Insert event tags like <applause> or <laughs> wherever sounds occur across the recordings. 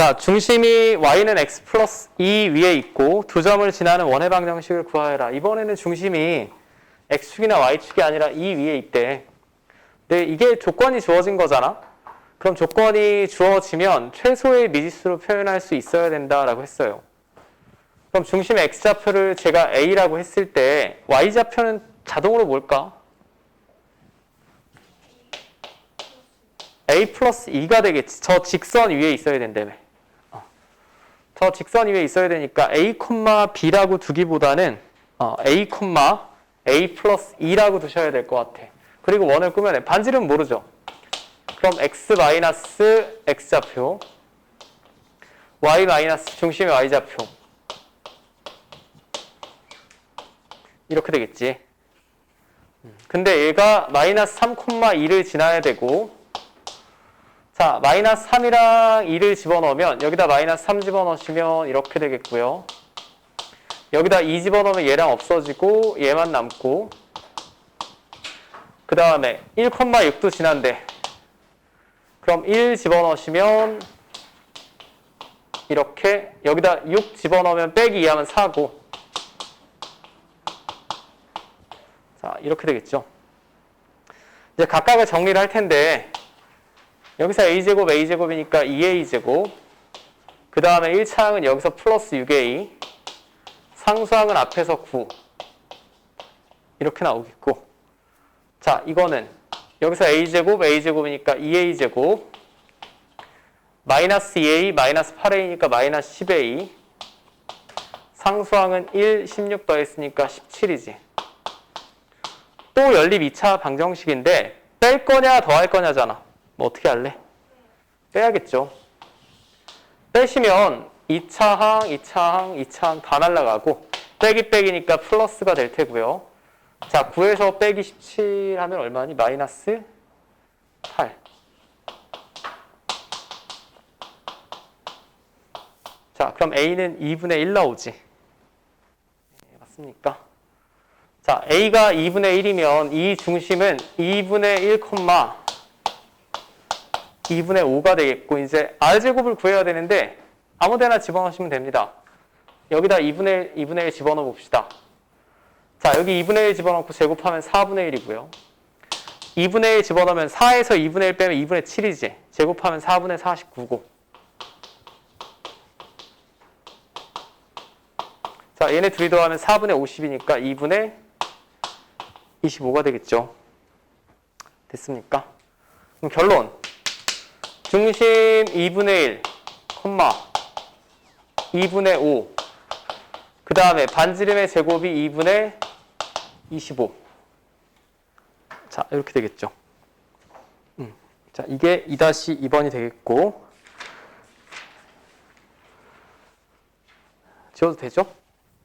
자, 중심이 y는 x 플러스 2 위에 있고 두 점을 지나는 원의 방정식을 구하여라. 이번에는 중심이 x축이나 y축이 아니라 2 위에 있대. 근데 이게 조건이 주어진 거잖아. 그럼 조건이 주어지면 최소의 미지수로 표현할 수 있어야 된다라고 했어요. 그럼 중심 x좌표를 제가 a라고 했을 때 y좌표는 자동으로 뭘까? a 플러스 2가 되겠지. 저 직선 위에 있어야 된다며. 어. 저 직선 위에 있어야 되니까 a, b라고 두기보다는 어, a, a 플러스 2라고 두셔야 될 것 같아. 그리고 원을 꾸며내. 반지름 모르죠? 그럼 x 마이너스 x좌표 y 마이너스 중심의 y좌표 이렇게 되겠지. 음, 근데 얘가 마이너스 3,2를 지나야 되고 자, 마이너스 3이랑 2를 집어넣으면 여기다 마이너스 3 집어넣으시면 이렇게 되겠고요. 여기다 2 집어넣으면 얘랑 없어지고 얘만 남고 그 다음에 1,6도 지난대 그럼 1 집어넣으시면 이렇게 여기다 6 집어넣으면 빼기 2하면 4고 자 이렇게 되겠죠. 이제 각각을 정리를 할 텐데 여기서 a제곱 a제곱이니까 2a제곱. 그 다음에 1차항은 여기서 플러스 6a 상수항은 앞에서 9 이렇게 나오겠고. 자 이거는 여기서 a제곱 a제곱이니까 2a제곱. 마이너스 2a 마이너스 8a니까 마이너스 10a 상수항은 1, 16 더했으니까 17이지. 또 연립 2차 방정식인데 뺄 거냐 더할 거냐잖아 뭐 어떻게 할래? 빼야겠죠. 빼시면 2차 항, 2차 항, 2차 항 다 날라가고 빼기 빼기니까 플러스가 될 테고요. 자, 9에서 빼기 17 하면 얼마니? 마이너스 8. 자, 그럼 A는 2분의 1 나오지. 네, 맞습니까? 자, A가 2분의 1이면 이 중심은 2분의 1, 2분의 5가 되겠고 이제 R제곱을 구해야 되는데 아무데나 집어넣으시면 됩니다. 여기다 2분의 1, 2분의 1 집어넣어 봅시다. 자 여기 2분의 1 집어넣고 제곱하면 4분의 1이고요. 2분의 1 집어넣으면 4에서 2분의 1 빼면 2분의 7이지. 제곱하면 4분의 49고. 자 얘네 둘이 더하면 4분의 50이니까 2분의 25가 되겠죠. 됐습니까? 그럼 결론. 중심 2분의 1, 콤마 2분의 5. 그 다음에 반지름의 제곱이 2분의 25. 자, 이렇게 되겠죠. 음, 자, 이게 2-2번이 되겠고. 지워도 되죠?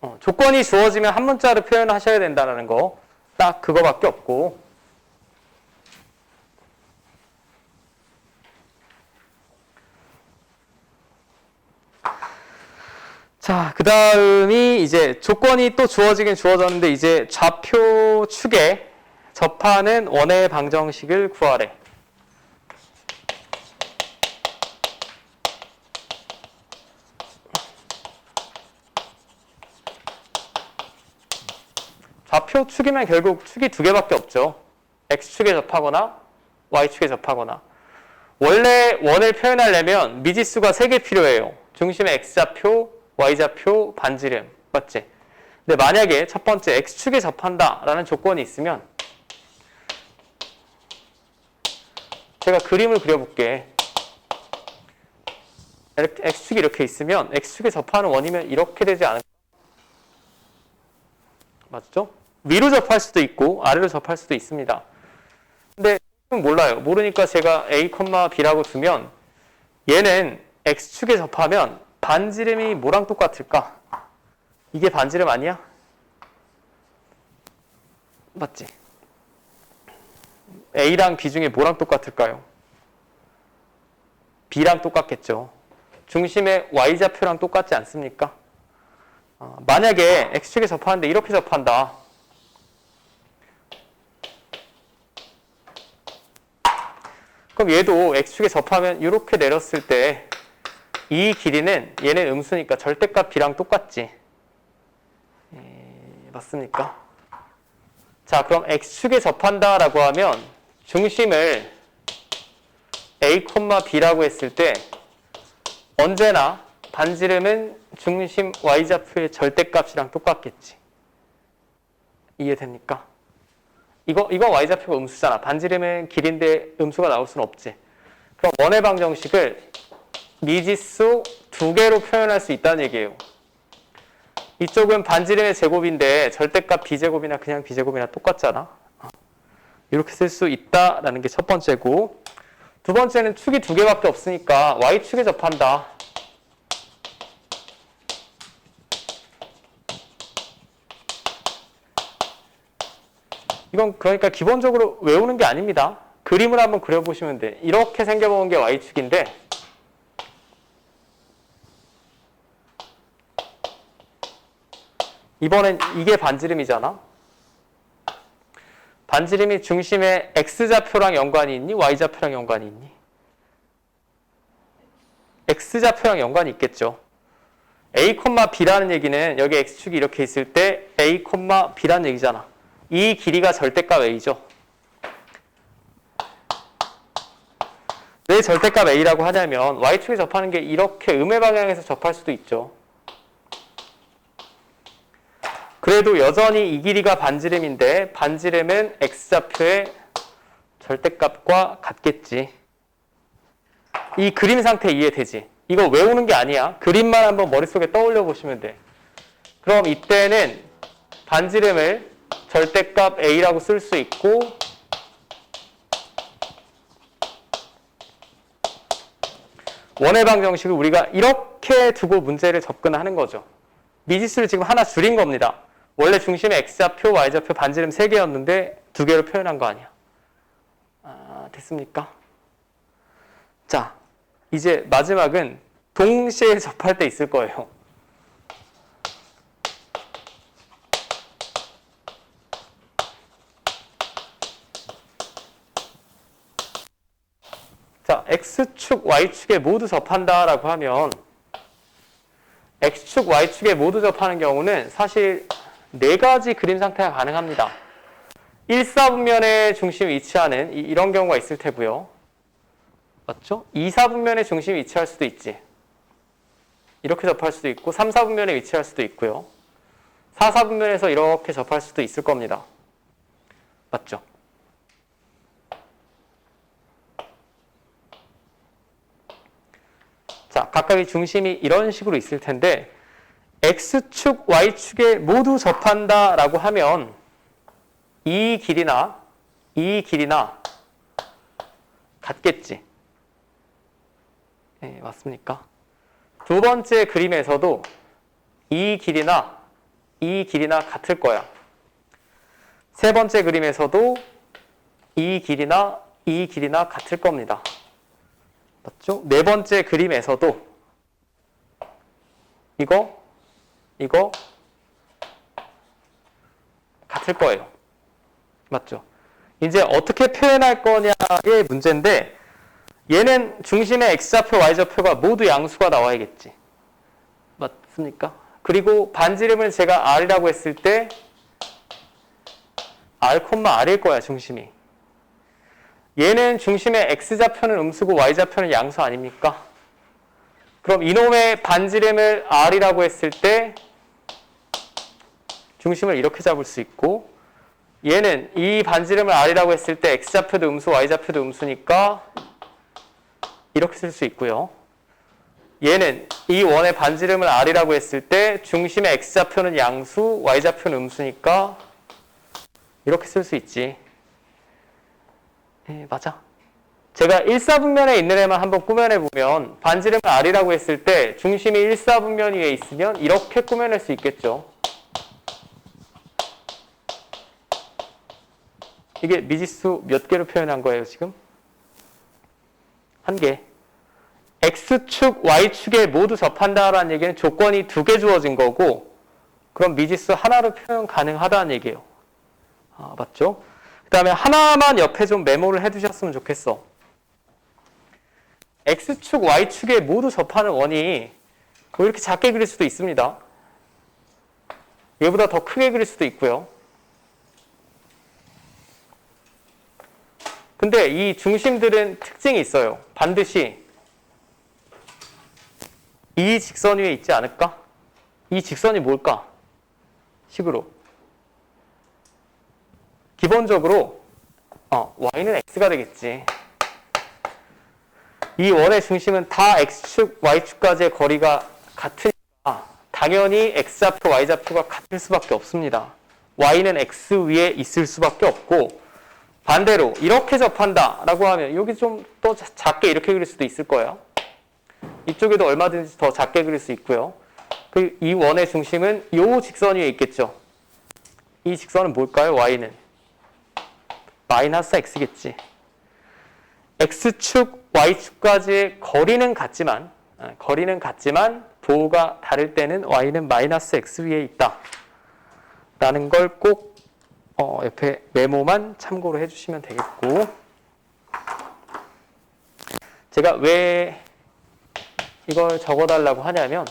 어, 조건이 주어지면 한 문자로 표현하셔야 된다는 거. 딱 그거밖에 없고. 자, 그 다음이 이제 조건이 또 주어지긴 주어졌는데 이제 좌표 축에 접하는 원의 방정식을 구하래. 좌표 축이면 결국 축이 두 개밖에 없죠. x축에 접하거나 y축에 접하거나. 원래 원을 표현하려면 미지수가 세 개 필요해요. 중심의 x좌표, y좌표, 반지름. 맞지? 근데 만약에 첫 번째 x축에 접한다라는 조건이 있으면 제가 그림을 그려볼게. x축이 이렇게 있으면 x축에 접하는 원이면 이렇게 되지 않을까? 맞죠? 위로 접할 수도 있고 아래로 접할 수도 있습니다. 근데 몰라요. 모르니까 제가 a, b라고 두면 얘는 x축에 접하면 반지름이 뭐랑 똑같을까? 이게 반지름 아니야? 맞지? A랑 B 중에 뭐랑 똑같을까요? B랑 똑같겠죠. 중심의 Y좌표랑 똑같지 않습니까? 어, 만약에 X축에 접하는데 이렇게 접한다. 그럼 얘도 X축에 접하면 이렇게 내렸을 때 이 길이는 얘는 음수니까 절대값 b랑 똑같지. 에, 맞습니까? 자, 그럼 x축에 접한다라고 하면 중심을 a, b라고 했을 때 언제나 반지름은 중심 y좌표의 절대값이랑 똑같겠지. 이해됩니까? 이거 이거 y좌표가 음수잖아. 반지름은 길인데 음수가 나올 수는 없지. 그럼 원의 방정식을 미지수 두 개로 표현할 수 있다는 얘기예요. 이쪽은 반지름의 제곱인데 절대값 b제곱이나 그냥 b제곱이나 똑같잖아. 이렇게 쓸 수 있다라는 게 첫 번째고 두 번째는 축이 두 개밖에 없으니까 y축에 접한다. 이건 그러니까 기본적으로 외우는 게 아닙니다. 그림을 한번 그려보시면 돼. 이렇게 생겨본 게 y축인데 이번엔 이게 반지름이잖아. 반지름이 중심에 x좌표랑 연관이 있니? y좌표랑 연관이 있니? x좌표랑 연관이 있겠죠. a, b라는 얘기는 여기 x축이 이렇게 있을 때 a, b라는 얘기잖아. 이 길이가 절대값 a죠. 왜 절대값 a라고 하냐면 y축에 접하는 게 이렇게 음의 방향에서 접할 수도 있죠. 그래도 여전히 이 길이가 반지름인데 반지름은 x좌표의 절대값과 같겠지. 이 그림 상태 이해되지? 이거 외우는 게 아니야. 그림만 한번 머릿속에 떠올려 보시면 돼. 그럼 이때는 반지름을 절대값 a라고 쓸 수 있고 원의 방정식을 우리가 이렇게 두고 문제를 접근하는 거죠. 미지수를 지금 하나 줄인 겁니다. 원래 중심에 x좌표, y좌표 반지름 3개였는데 두 개로 표현한 거 아니야. 아, 됐습니까? 자, 이제 마지막은 동시에 <laughs> 접할 때 있을 거예요. 자, x축, y축에 모두 접한다라고 하면 x축, y축에 모두 접하는 경우는 사실 네 가지 그림 상태가 가능합니다. 1, 4분면에 중심이 위치하는 이, 런 경우가 있을 테고요. 맞죠? 2, 4분면에 중심이 위치할 수도 있지. 이렇게 접할 수도 있고 3, 4분면에 위치할 수도 있고요. 4, 4분면에서 이렇게 접할 수도 있을 겁니다. 맞죠? 자, 각각의 중심이 이런 식으로 있을 텐데 x축, y축에 모두 접한다라고 하면 이 길이나 이 길이나 같겠지. 네, 맞습니까? 두 번째 그림에서도 이 길이나 이 길이나 같을 거야. 세 번째 그림에서도 이 길이나 이 길이나 같을 겁니다. 맞죠? 네 번째 그림에서도 이거 이거 같을 거예요. 맞죠? 이제 어떻게 표현할 거냐의 문제인데 얘는 중심의 x좌표, y좌표가 모두 양수가 나와야겠지. 맞습니까? 그리고 반지름을 제가 r이라고 했을 때 r, r일 거야, 중심이. 얘는 중심의 x좌표는 음수고 y좌표는 양수 아닙니까? 그럼 이놈의 반지름을 r이라고 했을 때 중심을 이렇게 잡을 수 있고 얘는 이 반지름을 r이라고 했을 때 x좌표도 음수, y좌표도 음수니까 이렇게 쓸 수 있고요. 얘는 이 원의 반지름을 r이라고 했을 때 중심의 x좌표는 양수, y좌표는 음수니까 이렇게 쓸 수 있지. 예, 맞아. 제가 1사분면에 있는 애만 한번 꾸며내 보면 반지름을 r이라고 했을 때 중심이 1사분면 위에 있으면 이렇게 꾸며낼 수 있겠죠. 이게 미지수 몇 개로 표현한 거예요, 지금? 한 개. X축, Y축에 모두 접한다라는 얘기는 조건이 두 개 주어진 거고, 그럼 미지수 하나로 표현 가능하다는 얘기예요. 아, 맞죠? 그 다음에 하나만 옆에 좀 메모를 해두셨으면 좋겠어. X축, y축에 모두 접하는 원이 뭐 이렇게 작게 그릴 수도 있습니다. 얘보다 더 크게 그릴 수도 있고요. 근데 이 중심들은 특징이 있어요. 반드시 이 직선 위에 있지 않을까? 이 직선이 뭘까? 식으로. 기본적으로 어, y는 x가 되겠지. 이 원의 중심은 다 x축, y축까지의 거리가 같으니까 당연히 x좌표, y좌표가 같을 수밖에 없습니다. y는 x 위에 있을 수밖에 없고 반대로 이렇게 접한다 라고 하면 여기 좀또 작게 이렇게 그릴 수도 있을 거예요. 이쪽에도 얼마든지 더 작게 그릴 수 있고요. 그 이 원의 중심은 이 직선 위에 있겠죠. 이 직선은 뭘까요? y는 마이너스 x겠지. x축, y축까지의 거리는 같지만 아, 거리는 같지만 도가 다를 때는 y는 마이너스 x 위에 있다. 라는 걸꼭 어, 옆에 메모만 참고로 해주시면 되겠고 제가 왜 이걸 적어달라고 하냐면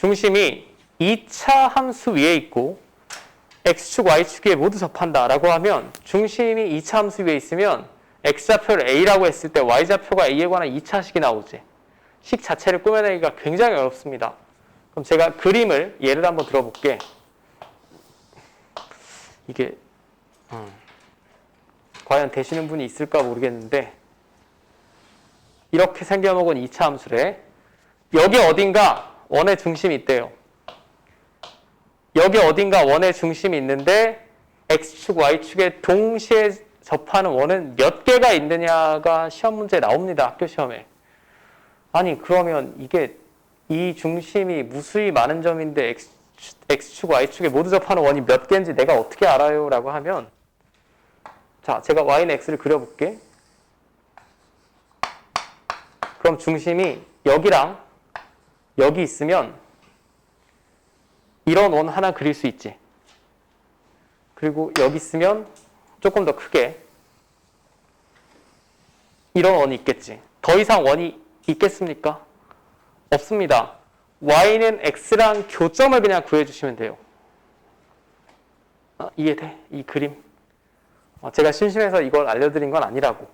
중심이 2차 함수 위에 있고 x축, y축에 모두 접한다라고 하면 중심이 2차 함수 위에 있으면 x좌표를 a라고 했을 때 y좌표가 a에 관한 2차식이 나오지. 식 자체를 꾸며내기가 굉장히 어렵습니다. 그럼 제가 그림을 예를 한번 들어볼게. 이게 음, 과연 되시는 분이 있을까 모르겠는데 이렇게 생겨먹은 2차 함수래. 여기 어딘가 원의 중심이 있대요. 여기 어딘가 원의 중심이 있는데 x축, y축에 동시에 접하는 원은 몇 개가 있느냐가 시험 문제에 나옵니다. 학교 시험에. 아니 그러면 이게 이 중심이 무수히 많은 점인데 x축, y축에 모두 접하는 원이 몇 개인지 내가 어떻게 알아요? 라고 하면 자 제가 y는 x를 그려볼게. 그럼 중심이 여기랑 여기 있으면 이런 원 하나 그릴 수 있지. 그리고 여기 있으면 조금 더 크게 이런 원이 있겠지. 더 이상 원이 있겠습니까? 없습니다. y는 x랑 교점을 그냥 구해주시면 돼요. 아, 이해돼? 이 그림? 어, 제가 심심해서 이걸 알려드린 건 아니라고.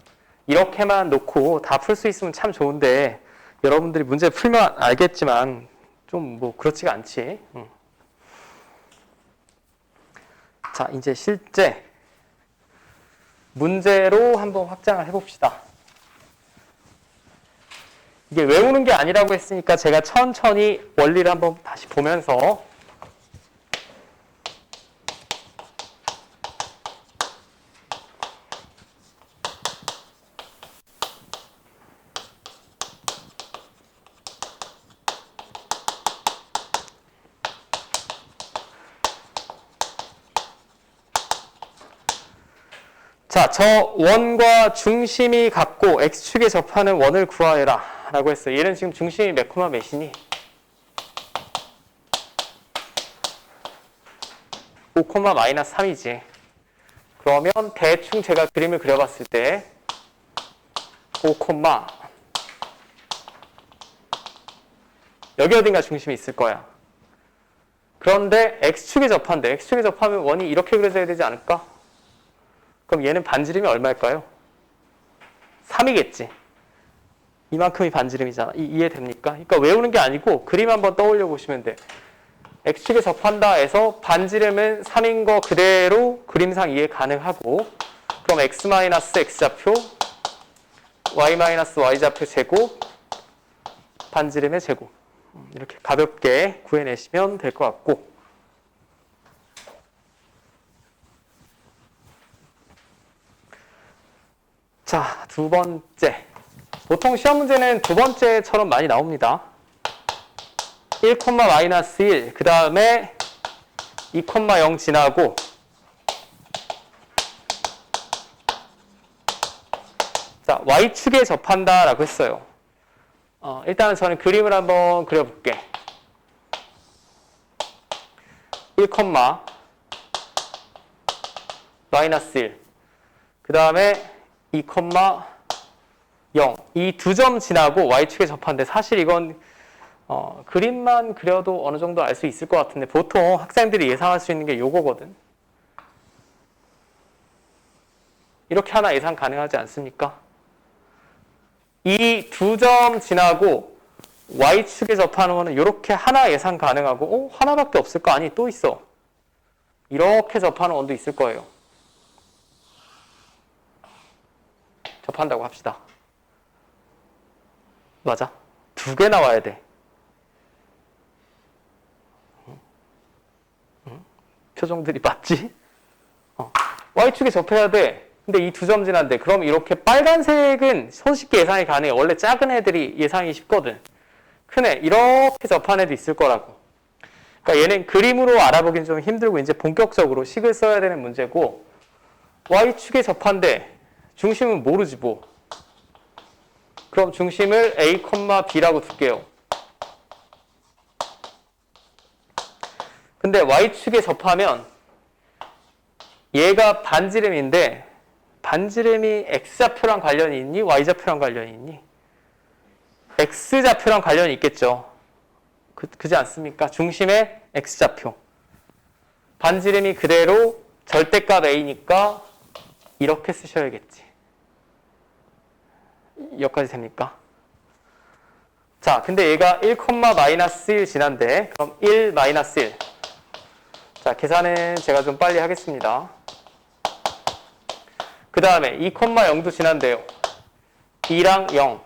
이렇게만 놓고 다 풀 수 있으면 참 좋은데 여러분들이 문제 풀면 알겠지만 좀 뭐 그렇지가 않지. 응. 자, 이제 실제 문제로 한번 확장을 해봅시다. 이게 외우는 게 아니라고 했으니까 제가 천천히 원리를 한번 다시 보면서 저 원과 중심이 같고 x축에 접하는 원을 구하여라 라고 했어요. 얘는 지금 중심이 몇 코마 몇이니? 5 코마 마이너스 3이지. 그러면 대충 제가 그림을 그려봤을 때 5 코마 여기 어딘가 중심이 있을 거야. 그런데 x축에 접한대. x축에 접하면 원이 이렇게 그려져야 되지 않을까? 그럼 얘는 반지름이 얼마일까요? 3이겠지. 이만큼이 반지름이잖아. 이, 해됩니까 그러니까 외우는 게 아니고 그림 한번 떠올려 보시면 돼. x축에 접한다 해서 반지름은 3인 거 그대로 그림상 이해 가능하고 그럼 x-x좌표 y-y좌표 제곱 반지름의 제곱 음, 이렇게 가볍게 구해내시면 될 것 같고 자, 두 번째. 보통 시험 문제는 두 번째처럼 많이 나옵니다. 1, 마이너스 1, 그 다음에 2,0 지나고 자, y축에 접한다 라고 했어요. 어, 일단은 저는 그림을 한번 그려볼게. 1, 마이너스 1. 그 다음에 2, 0. 이 두 점 지나고 y축에 접한데 사실 이건 어, 그림만 그려도 어느 정도 알 수 있을 것 같은데 보통 학생들이 예상할 수 있는 게 요거거든. 이렇게 하나 예상 가능하지 않습니까? 이 두 점 지나고 y축에 접하는 거는 이렇게 하나 예상 가능하고 어? 하나밖에 없을 거 아니 또 있어. 이렇게 접하는 원도 있을 거예요. 접한다고 합시다. 맞아. 두 개 나와야 돼. 표정들이 맞지? 어. Y축에 접해야 돼. 근데 이 두 점 지난데 그럼 이렇게 빨간색은 손쉽게 예상이 가능해. 원래 작은 애들이 예상이 쉽거든. 큰 애, 이렇게 접한 애도 있을 거라고. 그러니까 얘는 그림으로 알아보긴 좀 힘들고 이제 본격적으로 식을 써야 되는 문제고 Y축에 접한데 중심은 모르지 뭐. 그럼 중심을 A, B라고 둘게요. 근데 Y축에 접하면 얘가 반지름인데 반지름이 X좌표랑 관련이 있니? Y좌표랑 관련이 있니? X좌표랑 관련이 있겠죠. 그, 그지 않습니까? 중심의 X좌표. 반지름이 그대로 절대값 A니까 이렇게 쓰셔야겠지. 여기까지 됩니까? 자, 근데 얘가 1, 마이너스 1 지난데 그럼 1 마이너스 1. 자, 계산은 제가 좀 빨리 하겠습니다. 그 다음에 2, 0도 지난데요. 2랑 0.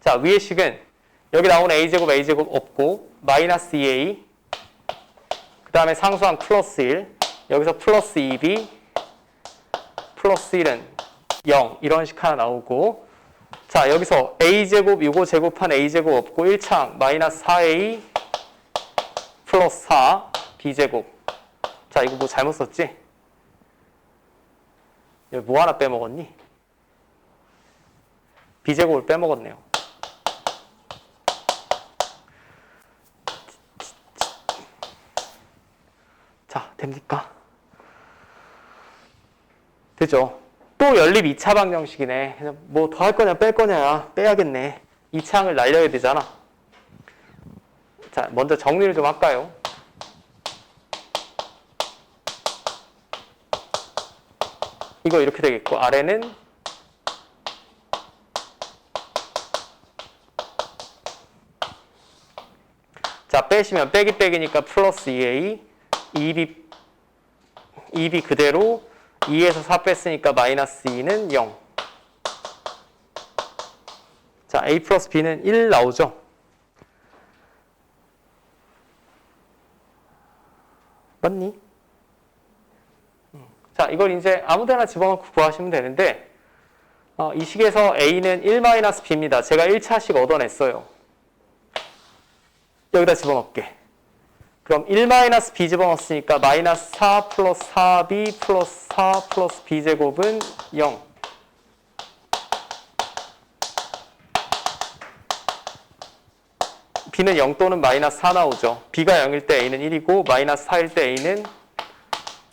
자, 위의 식은 여기 나오는 a제곱 a제곱 없고 마이너스 2a 그 다음에 상수항 플러스 1 여기서 플러스 2b 플러스 1은 0 이런 식 하나 나오고. 자 여기서 a제곱 이거 제곱한 a제곱 없고 1창 마이너스 4a 플러스 4 b제곱. 자 이거 뭐 잘못 썼지? 여기 뭐 하나 빼먹었니? b제곱을 빼먹었네요 자, 됩니까? 되죠? 또 연립 2차 방정식이네. 뭐 더 할 거냐 뺄 거냐 빼야겠네. 2차항을 날려야 되잖아. 자, 먼저 정리를 좀 할까요? 이거 이렇게 되겠고 아래는 자 빼시면 빼기 빼기니까 플러스 2a 2b 2b 그대로 2에서 4 뺐으니까 마이너스 2는 0. 자, a 플러스 b는 1 나오죠? 맞니? 음. 자, 이걸 이제 아무데나 집어넣고 구하시면 되는데 어, 이 식에서 a는 1 마이너스 b입니다. 제가 1차식 얻어냈어요. 여기다 집어넣을게. 그럼 1 마이너스 b 집어넣었으니까 마이너스 4 플러스 4b 플러스 4 플러스 b제곱은 0. b는 0 또는 마이너스 4 나오죠. b가 0일 때 a는 1이고 마이너스 4일 때 a는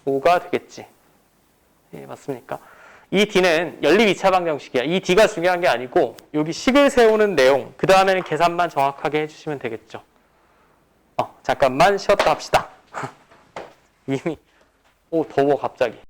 5가 되겠지. 예, 맞습니까? 이 d는 연립 2차 방정식이야. 이 d가 중요한 게 아니고 여기 식을 세우는 내용, 그 다음에는 계산만 정확하게 해주시면 되겠죠. 어, 잠깐만 쉬었다 합시다. <laughs> 이미 오 더워 갑자기.